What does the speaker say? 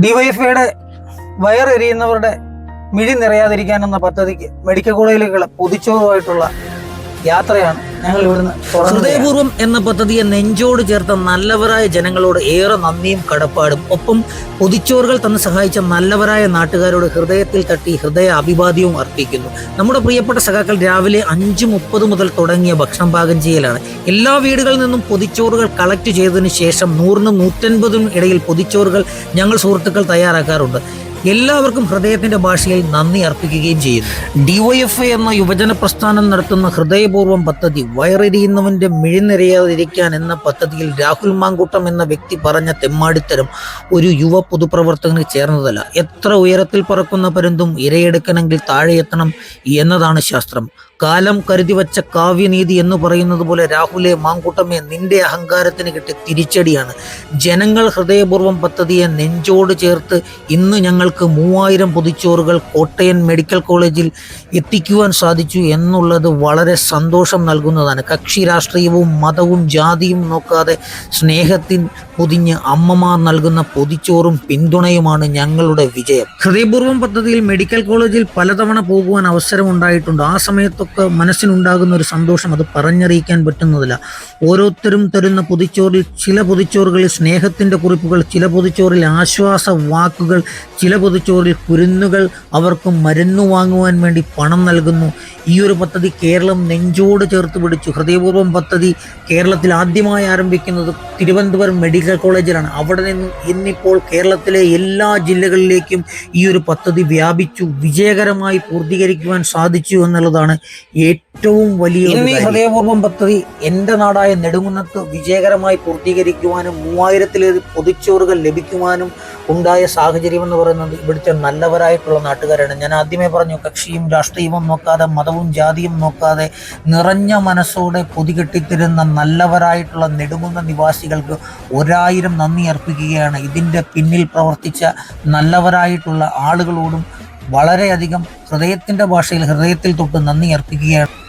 ഡിവൈഎഫ്ഐയുടെ വയറെരിയുന്നവരുടെ മിഴി നിറയാതിരിക്കാനെന്ന പദ്ധതിക്ക് മെഡിക്കൽ കോളേജിലേക്കുള്ള പൊതിച്ചോറുമായിട്ടുള്ള യാത്രയാണ് ഞങ്ങൾ ഇവിടുന്ന് ഹൃദയപൂർവം എന്ന പദ്ധതിയെ നെഞ്ചോട് ചേർത്ത നല്ലവരായ ജനങ്ങളോട് ഏറെ നന്ദിയും കടപ്പാടും. ഒപ്പം പൊതിച്ചോറുകൾ തന്ന് സഹായിച്ച നല്ലവരായ നാട്ടുകാരോട് ഹൃദയത്തിൽ തട്ടി ഹൃദയ അഭിവാദ്യവും അർപ്പിക്കുന്നു. നമ്മുടെ പ്രിയപ്പെട്ട സഖാക്കൾ രാവിലെ അഞ്ച് മുപ്പത് മുതൽ തുടങ്ങിയ ഭക്ഷണം പാകം ചെയ്യലാണ്. എല്ലാ വീടുകളിൽ നിന്നും പൊതിച്ചോറുകൾ കളക്ട് ചെയ്തതിനു ശേഷം നൂറിനും നൂറ്റൻപതിനും ഇടയിൽ പൊതിച്ചോറുകൾ ഞങ്ങൾ സുഹൃത്തുക്കൾ തയ്യാറാക്കാറുണ്ട്. എല്ലാവർക്കും ഹൃദയത്തിന്റെ ഭാഷയിൽ നന്ദി അർപ്പിക്കുകയും ചെയ്യുന്നു. ഡിവൈഎഫ്ഐ എന്ന യുവജന പ്രസ്ഥാനം നടത്തുന്ന ഹൃദയപൂർവം പദ്ധതി വയറെരിയുന്നവന്റെ മിഴിനിറയാതിരിക്കാൻ എന്ന പദ്ധതിയിൽ രാഹുൽ മാങ്കൂട്ടം എന്ന വ്യക്തി പറഞ്ഞ തെമ്മാടിത്തരം ഒരു യുവ പൊതുപ്രവർത്തകന് ചേർന്നതല്ല. എത്ര ഉയരത്തിൽ പറക്കുന്ന പരുന്തും ഇരയെടുക്കണമെങ്കിൽ താഴെ എത്തണം എന്നതാണ് ശാസ്ത്രം. കാലം കരുതി വച്ച കാവ്യനീതി എന്ന് പറയുന്നത് പോലെ രാഹുലെ മാങ്കൂട്ടമേ നിന്റെ അഹങ്കാരത്തിന് കിട്ടിയ തിരിച്ചടിയാണ്. ജനങ്ങൾ ഹൃദയപൂർവം പദ്ധതിയെ നെഞ്ചോട് ചേർത്ത് ഇന്ന് ഞങ്ങൾക്ക് മൂവായിരം പൊതിച്ചോറുകൾ കോട്ടയൻ മെഡിക്കൽ കോളേജിൽ എത്തിക്കുവാൻ സാധിച്ചു എന്നുള്ളത് വളരെ സന്തോഷം നൽകുന്നതാണ്. കക്ഷി രാഷ്ട്രീയവും മതവും ജാതിയും നോക്കാതെ സ്നേഹത്തിൻ പൊതിഞ്ഞ് അമ്മമാർ നൽകുന്ന പൊതിച്ചോറും പിന്തുണയുമാണ് ഞങ്ങളുടെ വിജയം. ഹൃദയപൂർവം പദ്ധതിയിൽ മെഡിക്കൽ കോളേജിൽ പലതവണ പോകുവാൻ അവസരമുണ്ടായിട്ടുണ്ട്. ആ സമയത്തൊക്കെ മനസ്സിനുണ്ടാകുന്ന ഒരു സന്തോഷം അത് പറഞ്ഞറിയിക്കാൻ പറ്റുന്നതല്ല. ഓരോരുത്തരും തരുന്ന പൊതിച്ചോറിൽ ചില പൊതിച്ചോറുകളിൽ സ്നേഹത്തിന്റെ കുറിപ്പുകൾ ചില പൊതിച്ചോറിൽ ആശ്വാസ വാക്കുകൾ ചില പൊതിച്ചോറിൽ കുരുന്നുകൾ അവർക്ക് മരുന്ന് വാങ്ങുവാൻ വേണ്ടി പണം നൽകുന്നു. ഈ ഒരു പദ്ധതി കേരളം നെഞ്ചോട് ചേർത്ത് പിടിച്ചു. ഹൃദയപൂർവം പദ്ധതി കേരളത്തിൽ ആദ്യമായി ആരംഭിക്കുന്നത് തിരുവനന്തപുരം മെഡിക്കൽ കോളേജിലാണ്. അവിടെ നിന്ന് ഇന്നിപ്പോൾ കേരളത്തിലെ എല്ലാ ജില്ലകളിലേക്കും ഈ ഒരു പദ്ധതി വ്യാപിച്ചു വിജയകരമായി പൂർത്തീകരിക്കുവാൻ സാധിച്ചു എന്നുള്ളതാണ് ഏറ്റവും വലിയ ഇന്ന്. ഹൃദയപൂർവം പദ്ധതി എന്റെ നാടായ നെടുങ്കുന്നത്ത് വിജയകരമായി പൂർത്തീകരിക്കുവാനും മൂവായിരത്തിലേറെ പൊതിച്ചോറുകൾ ലഭിക്കുവാനും ഉണ്ടായ സാഹചര്യം എന്ന് പറയുന്നത് ഇവിടുത്തെ നല്ലവരായിട്ടുള്ള നാട്ടുകാരാണ്. ഞാൻ ആദ്യമേ പറഞ്ഞു കക്ഷിയും രാഷ്ട്രീയവും നോക്കാതെ മതവും ജാതിയും നോക്കാതെ നിറഞ്ഞ മനസ്സോടെ പൊതികെട്ടിത്തരുന്ന നല്ലവരായിട്ടുള്ള നെടുങ്കുന്ന നിവാസികൾക്ക് ഒരായിരം നന്ദി അർപ്പിക്കുകയാണ്. ഇതിന്റെ പിന്നിൽ പ്രവർത്തിച്ച നല്ലവരായിട്ടുള്ള ആളുകളോടും വളരെയധികം ഹൃദയത്തിന്റെ ഭാഷയിൽ ഹൃദയത്തിൽ തൊട്ട് നന്ദി അർപ്പിക്കുകയാണ്.